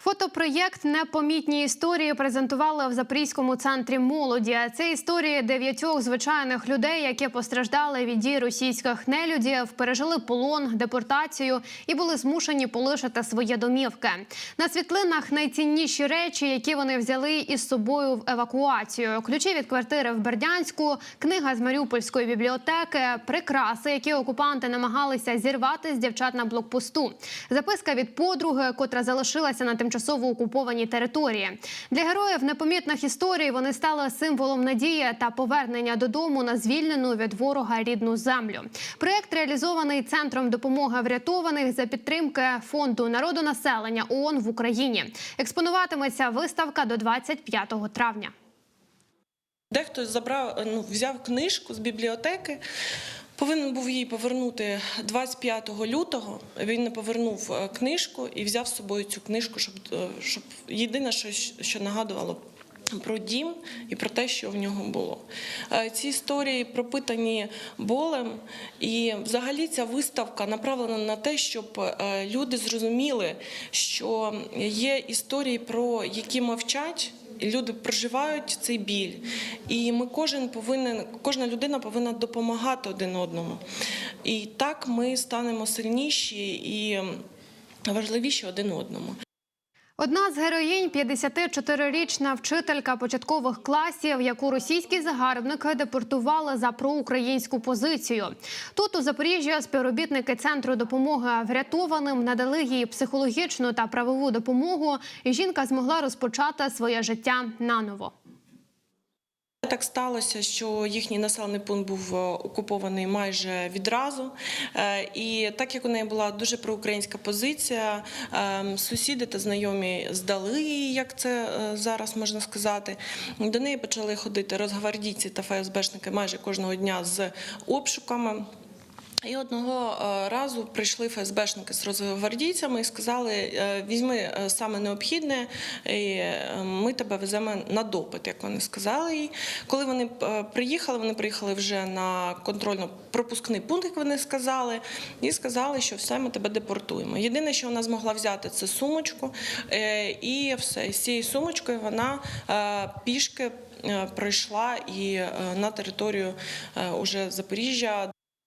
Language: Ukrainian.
Фотопроєкт Непомітні історії презентували в Запорізькому центрі молоді. Це історії дев'ятьох звичайних людей, які постраждали від дій російських нелюдів, пережили полон, депортацію і були змушені полишити свої домівки. На світлинах найцінніші речі, які вони взяли із собою в евакуацію. Ключі від квартири в Бердянську, книга з Маріупольської бібліотеки, прикраси, які окупанти намагалися зірвати з дівчат на блокпосту. Записка від подруги, котра залишилася на тимчасово окупованій території. Для героїв непомітних історій вони стали символом надії та повернення додому на звільнену від ворога рідну землю. Проєкт реалізований центром допомоги врятованих за підтримки фонду народонаселення ООН в Україні. Експонуватиметься виставка до 25 травня. Дехто забрав, ну, взяв книжку з бібліотеки, повинен був її повернути 25 лютого. Він не повернув е, книжку і взяв з собою цю книжку, щоб, е, щоб єдине, що, що нагадувало. Про дім і про те, що в нього було. Е, Ці історії пропитані болем, і взагалі ця виставка направлена на те, щоб люди зрозуміли, що є історії, про які мовчать. І люди проживають цей біль, і ми кожен повинен, кожна людина повинна допомагати один одному. І так ми станемо сильніші і важливіші один одному. Одна з героїнь 54-річна вчителька початкових класів, яку російські загарбники депортували за проукраїнську позицію. Тут у Запоріжжі співробітники центру допомоги врятованим надали їй психологічну та правову допомогу, і жінка змогла розпочати своє життя наново. Так сталося, що їхній населений пункт був е, окупований майже відразу. Е, І так як у неї була дуже проукраїнська позиція, е, сусіди та знайомі здали її, як це е, зараз можна сказати. До неї почали ходити розгвардійці та ФСБшники майже кожного дня з обшуками. І одного е, разу прийшли ФСБшники з розгвардійцями і сказали: е, візьми е, саме необхідне, і ми тебе веземо на допит, як вони сказали їй. Коли вони приїхали, вони приїхали вже на контрольно-пропускний пункт, як вони сказали, і сказали, що все, ми тебе депортуємо. Єдине, що вона змогла взяти, це сумочку, і все. І з цією сумочкою вона пішки прийшла і на територію уже Запоріжжя.